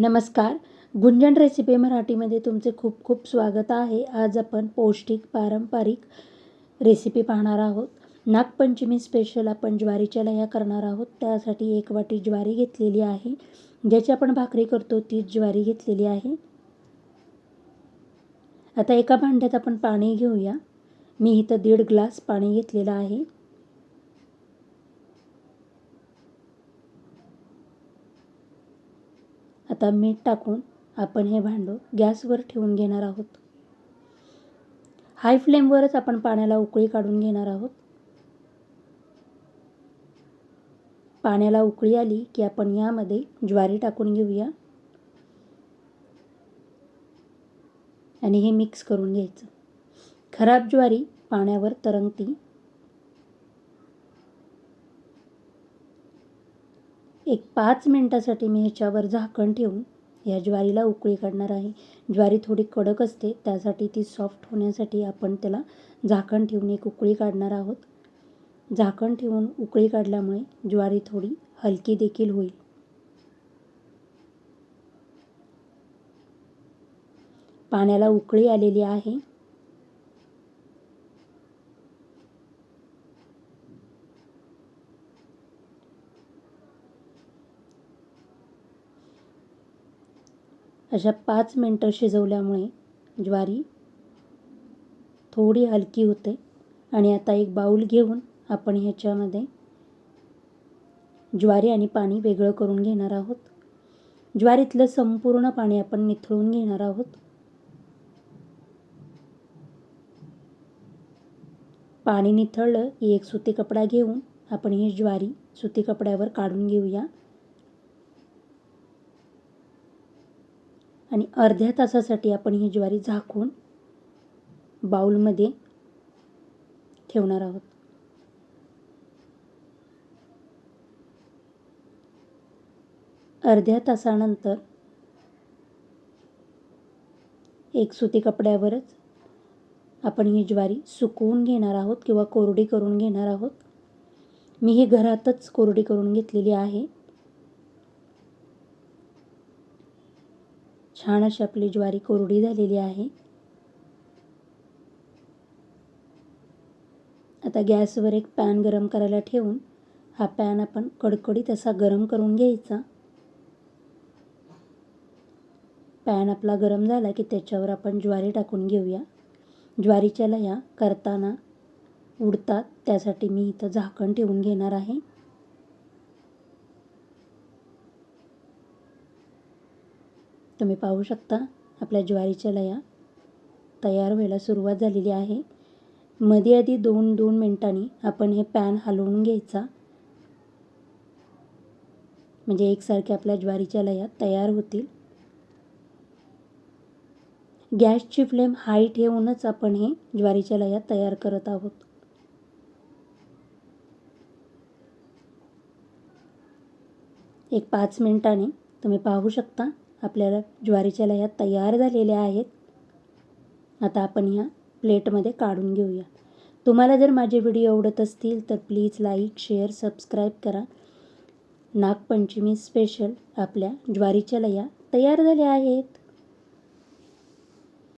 नमस्कार. गुंजन रेसिपी मराठीमध्ये तुमचे खूप खूप स्वागत आहे. आज आपण पौष्टिक पारंपरिक रेसिपी पाहणार आहोत. नागपंचमी स्पेशल आपण ज्वारीच्या लह्या करणार आहोत. त्यासाठी एक वाटी ज्वारी घेतलेली आहे. ज्याची आपण भाकरी करतो तीच ज्वारी घेतलेली आहे. आता एका भांड्यात आपण पाणी घेऊया. मी इथं दीड ग्लास पाणी घेतलेलं आहे. आता मीठ टाकून आपण हे भांडं गॅसवर ठेवून घेणार आहोत. हाय फ्लेमवरच आपण पाण्याला उकळी काढून घेणार आहोत. पाण्याला उकळी आली की आपण यामध्ये ज्वारी टाकून घेऊया. आणि हे मिक्स करून घ्यायचं. खराब ज्वारी पाण्यावर तरंगती एक पाच मिनटासाठी मी ह्याच्यावर झाकण ठेवून या ज्वारीला उकळी काढणार आहे. ज्वारी थोडी कडक असते त्यासाठी ती सॉफ्ट होण्यासाठी आपण त्याला झाकण ठेवून एक उकळी काढणार आहोत. झाकण ठेवून उकळी काढल्यामुळे ज्वारी थोडी हलकी देखील होईल. पाण्याला उकळी आलेली आहे. अशा पाच मिनटं शिजवल्यामुळे ज्वारी थोडी हलकी होते. आणि आता एक बाऊल घेऊन आपण ह्याच्यामध्ये ज्वारी आणि पाणी वेगळं करून घेणार आहोत. ज्वारीतलं संपूर्ण पाणी आपण निथळून घेणार आहोत. पाणी निथळलं की एक सुती कपडा घेऊन आपण ही ज्वारी सुती कपड्यावर काढून घेऊया. आणि अर्ध्या तासासाठी आपण ही ज्वारी झाकून बाऊलमध्ये ठेवणार आहोत. अर्ध्या तासानंतर एक सुती कपड्यावरच आपण ही ज्वारी सुकवून घेणार आहोत किंवा कोरडी करून घेणार आहोत. मी ही घरातच कोरडी करून घेतलेली आहे. छान अशी आपली ज्वारी कोरडी झालेली आहे. आता गॅसवर एक पॅन गरम करायला ठेवून हा पॅन आपण कडकडीत असा गरम करून घ्यायचा. पॅन आपला गरम झाला की त्याच्यावर आपण ज्वारी टाकून घेऊया. ज्वारीच्या लया करताना उडतात त्यासाठी मी इथं झाकण ठेवून घेणार आहे. तुम्ही पाहू शकता आपल्या ज्वारीच्या लया तयार व्हायला सुरुवात झालेली आहे. मध्ये आधी दोन दोन मिनटांनी आपण हे पॅन हलवून घ्यायचा. म्हणजे एकसारख्या आपल्या ज्वारीच्या लया तयार होतील. गॅसची फ्लेम हाय ठेवूनच आपण हे ज्वारीच्या लया तयार करत आहोत. एक पाच मिनिटांनी तुम्ही पाहू शकता आपल्याला ज्वारीच्या लह्या तयार झालेल्या आहेत. आता आपण ह्या प्लेटमध्ये काढून घेऊया. तुम्हाला जर माझे व्हिडिओ आवडत असतील तर प्लीज लाईक शेअर सबस्क्राईब करा. नागपंचमी स्पेशल आपल्या ज्वारीच्या लह्या तयार झाल्या आहेत.